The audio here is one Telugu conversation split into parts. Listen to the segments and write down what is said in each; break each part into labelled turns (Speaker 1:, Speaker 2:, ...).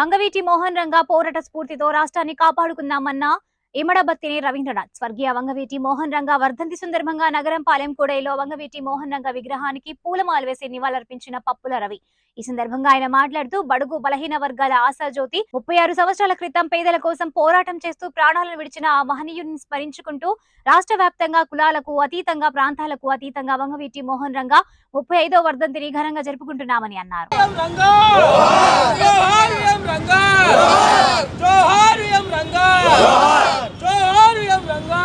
Speaker 1: వంగవీటి మోహన్ రంగా పోరాట స్ఫూర్తితో రాష్ట్రాన్ని కాపాడుకుందామన్న ఇమడబత్తిని రవీంద్రనాథ్. స్వర్గీయ వంగవీటి మోహన్ రంగా వర్ధంతి సందర్భంగా నగరం పాలెం కూడైలో వంగవీటి మోహన్ రంగా విగ్రహానికి పూలమాలు వేసి నివాళులర్పించిన పప్పుల రవి. ఈ సందర్భంగా ఆయన మాట్లాడుతూ బడుగు బలహీన వర్గాల ఆశాజ్యోతి ముప్పై ఆరు సంవత్సరాల క్రితం పేదల కోసం పోరాటం చేస్తూ ప్రాణాలను విడిచిన ఆ మహనీయుని స్మరించుకుంటూ రాష్ట్ర వ్యాప్తంగా కులాలకు అతీతంగా ప్రాంతాలకు అతీతంగా వంగవీటి మోహన్ రంగా ముప్పై ఐదో వర్ధంతిని ఘనంగా జరుపుకుంటున్నామని అన్నారు.
Speaker 2: జోహార్ ఎం రంగా. జోహార్ ఎం రంగా.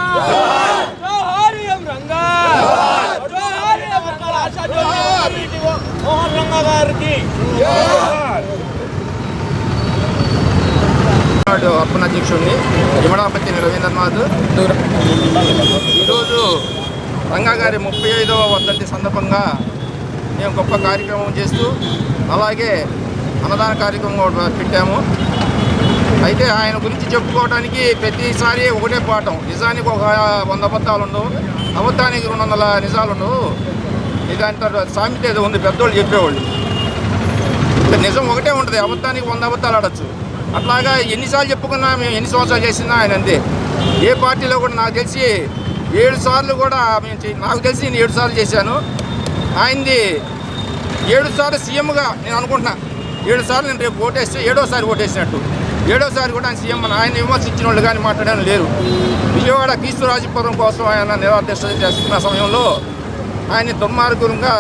Speaker 2: జోహార్ ఎం రంగా. జోహార్ ఎం రంగా. ఆశా జోహార్ మోహన్ రంగా గారికి.
Speaker 3: అధ్యక్షుడిని యమడాపతి రవీంద్రనాథ్ ఈరోజు రంగా గారి ముప్పై ఐదవ వర్ధంతి సందర్భంగా మేము గొప్ప కార్యక్రమం చేస్తూ అలాగే అన్నదాన కార్యక్రమం కూడా పెట్టాము. అయితే ఆయన గురించి చెప్పుకోవడానికి ప్రతిసారి ఒకటే పాఠం. నిజానికి ఒక వంద అబద్ధాలు ఉండవు. అబద్ధానికి రెండు వందల నిజాలు ఉండవు. ఇదంతా సామెత ఏదో ఉంది పెద్దోళ్ళు చెప్పేవాళ్ళు. నిజం ఒకటే ఉంటుంది అబద్ధానికి వంద అబద్ధాలు ఆడచ్చు. అట్లాగా ఎన్నిసార్లు చెప్పుకున్నా మేము ఎన్ని సంవత్సరాలు చేసినా ఆయన అంతే. ఏ పార్టీలో కూడా నాకు తెలిసి ఏడు సార్లు కూడా మేము నాకు తెలిసి నేను ఏడు సార్లు చేశాను. ఆయనది ఏడు సార్లు సీఎంగా నేను అనుకుంటున్నా. ఏడు సార్లు నేను రేపు ఓటేస్తే ఏడోసారి ఓటేసినట్టు. ఏడోసారి కూడా ఆయన సీఎం అని ఆయన విమర్శించిన వాళ్ళు కానీ మాట్లాడడం లేరు. విజయవాడ కీసురాజపురం కోసం ఆయన నిరాధ్యక్షత చేస్తున్న సమయంలో ఆయన దుర్మార్గంగా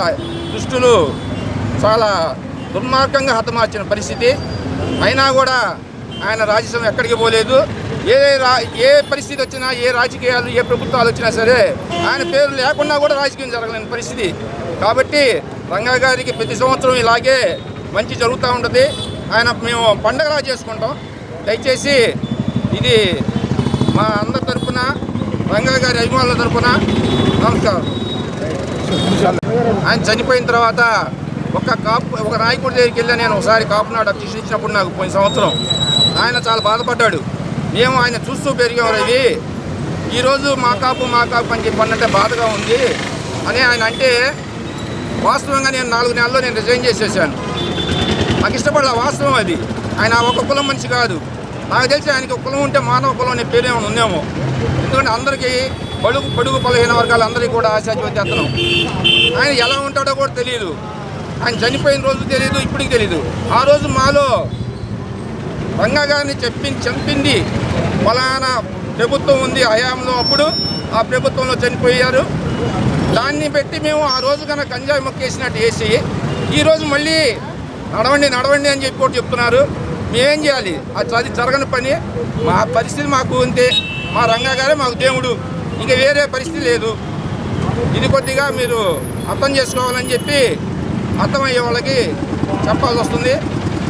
Speaker 3: దుష్టులు చాలా దుర్మార్గంగా హతమార్చిన పరిస్థితి. అయినా కూడా ఆయన రాజ్యసభ ఎక్కడికి పోలేదు. ఏ రా ఏ పరిస్థితి వచ్చినా ఏ రాజకీయాలు ఏ ప్రభుత్వాలు వచ్చినా సరే ఆయన పేరు లేకుండా కూడా రాజకీయం జరగలేని పరిస్థితి. కాబట్టి రంగా గారికి ప్రతి సంవత్సరం ఇలాగే మంచి జరుగుతూ ఉంటుంది. ఆయన మేము పండగలా చేసుకుంటాం. దయచేసి ఇది మా అందరి తరఫున రంగా గారి అభిమానుల తరపున నమస్కారం. ఆయన చనిపోయిన తర్వాత ఒక కాపు ఒక నాయకుడి దగ్గరికి వెళ్ళి నేను ఒకసారి కాపునాడు అధ్యక్షుడు ఇచ్చినప్పుడు నాకు పోయిన సంవత్సరం ఆయన చాలా బాధపడ్డాడు. మేము ఆయన చూస్తూ పెరిగాం రవి ఈరోజు మా కాపు మా కాపు అని చెప్పి అన్నట్టే బాధగా ఉంది అని ఆయన అంటే వాస్తవంగా నేను నాలుగు నెలల్లో నేను రిజైన్ చేసేసాను. నాకు ఇష్టపడలే వాస్తవం అది. ఆయన ఒక కులం మనిషి కాదు. నాకు తెలిసి ఆయనకి ఒక కులం ఉంటే మానవ కులం అనే పేరు ఏమైనా ఉందేమో. ఎందుకంటే అందరికీ బడుగు బడుగు బలహీన వర్గాలు అందరికీ కూడా ఆశాజ్యోతి అతను ఆయన ఎలా ఉంటాడో కూడా తెలియదు ఆయన చనిపోయిన రోజు తెలియదు ఇప్పటికి తెలియదు ఆ రోజు మాలో రంగా గారిని చెప్పి చంపింది ఫలానా ప్రభుత్వం ఉంది హయాంలో అప్పుడు. ఆ ప్రభుత్వంలో చనిపోయారు. దాన్ని పెట్టి మేము ఆ రోజు కన్నా గంజాయి మొక్కేసినట్టు వేసి ఈరోజు మళ్ళీ నడవండి నడవండి అని చెప్పి కూడా చెప్తున్నారు. మేమేం చేయాలి? అది అది జరగని పని మా పరిస్థితి మాకు ఉంటే మా రంగా గారే మాకు దేవుడు. ఇంకా వేరే పరిస్థితి లేదు. ఇది కొద్దిగా మీరు అర్థం చేసుకోవాలని చెప్పి అర్థమయ్యే వాళ్ళకి చెప్పాల్సి వస్తుంది.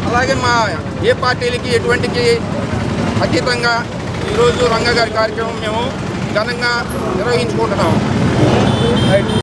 Speaker 3: అలాగే మా ఏ పార్టీలకి ఎటువంటికి అతీతంగా ఈరోజు రంగా గారి కార్యక్రమం మేము ఘనంగా నిర్వహించుకుంటున్నాము